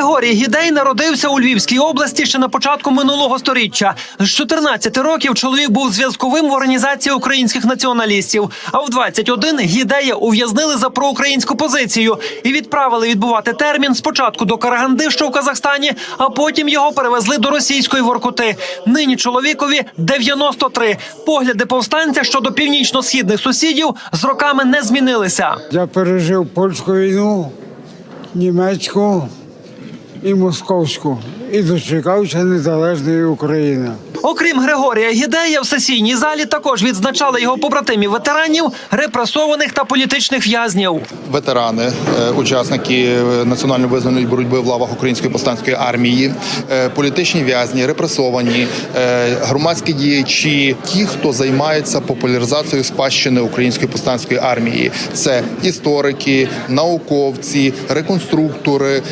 Григорій Гідей народився у Львівській області ще на початку минулого сторіччя. З 14 років чоловік був зв'язковим в організації українських націоналістів. А в 21 Гідея ув'язнили за проукраїнську позицію і відправили відбувати термін спочатку до Караганди, що в Казахстані, а потім його перевезли до російської Воркути. Нині чоловікові 93. Погляди повстанця щодо північно-східних сусідів з роками не змінилися. Я пережив польську війну, німецьку і московську. І дочекався незалежної України. Окрім Григорія Гідея, в сесійній залі також відзначали його побратимів ветеранів, репресованих та політичних в'язнів. ветерани, е, учасники е, національно визнаної боротьби в лавах української повстанської армії, е, політичні в'язні, репресовані, громадські діячі, ті, хто займається популяризацією спадщини української повстанської армії. Це історики, науковці, реконструктори,